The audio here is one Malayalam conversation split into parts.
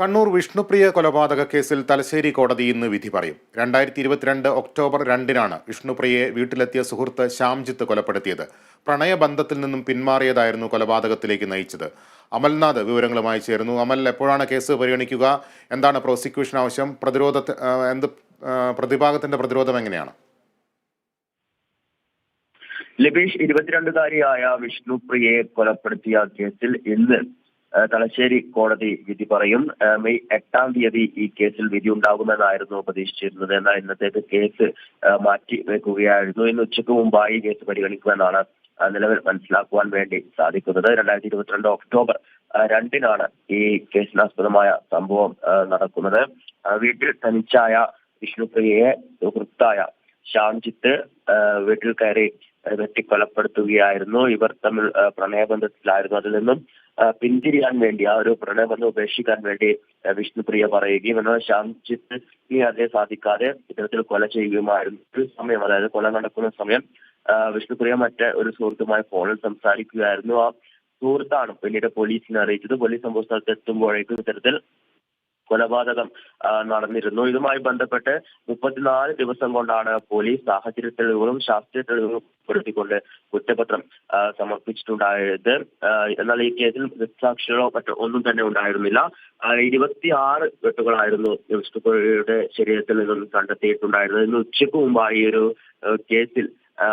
കണ്ണൂർ വിഷ്ണുപ്രിയ കൊലപാതക കേസിൽ തലശ്ശേരി കോടതി ഇന്ന് വിധി പറയും. രണ്ടായിരത്തി ഇരുപത്തിരണ്ട് ഒക്ടോബർ രണ്ടിനാണ് വിഷ്ണുപ്രിയയെ വീട്ടിലെത്തിയ സുഹൃത്ത് ശ്യാംജിത്ത് കൊലപ്പെടുത്തിയത്. പ്രണയബന്ധത്തിൽ നിന്നും പിന്മാറിയതായിരുന്നു കൊലപാതകത്തിലേക്ക് നയിച്ചത്. അമൽനാഥ് വിവരങ്ങളുമായി ചേരുന്നു. അമൽ എപ്പോഴാണ് കേസ് പരിഗണിക്കുക? എന്താണ് പ്രോസിക്യൂഷൻ ആവശ്യം? പ്രതിരോധ എന്ത് പ്രതിഭാഗത്തിന്റെ പ്രതിരോധം എങ്ങനെയാണ്? ലബീഷ് ഇരുപത്തിരണ്ടുകാരിയായ വിഷ്ണുപ്രിയയെ കൊലപ്പെടുത്തിയ കേസിൽ ഇന്ന് തലശ്ശേരി കോടതി വിധി പറയും. മെയ് എട്ടാം തീയതി ഈ കേസിൽ വിധി ഉണ്ടാകുമെന്നായിരുന്നു പ്രതീക്ഷിച്ചിരുന്നത്. എന്നാൽ ഇന്നത്തേക്ക് കേസ് മാറ്റി വെക്കുകയായിരുന്നു. ഇന്ന് ഉച്ചയ്ക്ക് മുമ്പായി കേസ് പരിഗണിക്കുമെന്നാണ് നിലവിൽ മനസ്സിലാക്കുവാൻ വേണ്ടി സാധിക്കുന്നത്. രണ്ടായിരത്തി ഇരുപത്തിരണ്ട് ഒക്ടോബർ രണ്ടിനാണ് ഈ കേസിനാസ്പദമായ സംഭവം നടക്കുന്നത്. വീട്ടിൽ തനിച്ചായ വിഷ്ണുപ്രിയയെ സുഹൃത്തായ ശാംജിത്ത് വീട്ടിൽ കയറി വെട്ടിക്കൊലപ്പെടുത്തുകയായിരുന്നു. ഇവർ തമ്മിൽ പ്രണയബന്ധത്തിലായിരുന്നു. അതിൽ നിന്നും പിന്തിരിയാൻ വേണ്ടി ആ ഒരു പ്രണയബന്ധം ഉപേക്ഷിക്കാൻ വേണ്ടി വിഷ്ണുപ്രിയ പറയുകയും എന്നാൽ ശ്യാംജിത്ത് ഈ അതേ സാധിക്കാതെ ഇത്തരത്തിൽ കൊല ചെയ്യുകയുമായിരുന്നു. ഒരു സമയം അതായത് കൊല നടക്കുന്ന സമയം വിഷ്ണുപ്രിയ മറ്റേ ഒരു സുഹൃത്തുമായി ഫോണിൽ സംസാരിക്കുകയായിരുന്നു. ആ സുഹൃത്താണ് പിന്നീട് പോലീസിനെ അറിയിച്ചത്. പോലീസ് സംഭവ സ്ഥലത്ത് എത്തുമ്പോഴേക്കും ഇത്തരത്തിൽ കൊലപാതകം നടന്നിരുന്നു. ഇതുമായി ബന്ധപ്പെട്ട് മുപ്പത്തിനാല് ദിവസം കൊണ്ടാണ് പോലീസ് സാഹചര്യ തെളിവുകളും ശാസ്ത്രീയ തെളിവുകളും ഉൾപ്പെടുത്തിക്കൊണ്ട് കുറ്റപത്രം സമർപ്പിച്ചിട്ടുണ്ടായത്. എന്നാൽ ഈ കേസിൽ ദൃക്സാക്ഷികളോ മറ്റോ ഒന്നും തന്നെ ഉണ്ടായിരുന്നില്ല. ഇരുപത്തിയാറ് വെട്ടുകളായിരുന്നു വിഷ്ണുപുഴയുടെ ശരീരത്തിൽ നിന്നും കണ്ടെത്തിയിട്ടുണ്ടായിരുന്നത്. ഇന്ന് ഉച്ചയ്ക്ക് മുമ്പായി ഒരു കേസിൽ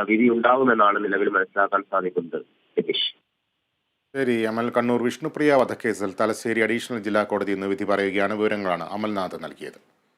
വിധി ഉണ്ടാകുമെന്നാണ് നിലവിൽ മനസ്സിലാക്കാൻ സാധിക്കുന്നത്. രതീഷ്. ശരി അമൽ കണ്ണൂർ വിഷ്ണുപ്രിയ വധക്കേസിൽ തലശ്ശേരി അഡീഷണൽ ജില്ലാ കോടതി ഇന്ന് വിധി പറയുകയാണ് വിവരങ്ങളാണ് അമൽനാഥ് നൽകിയത്.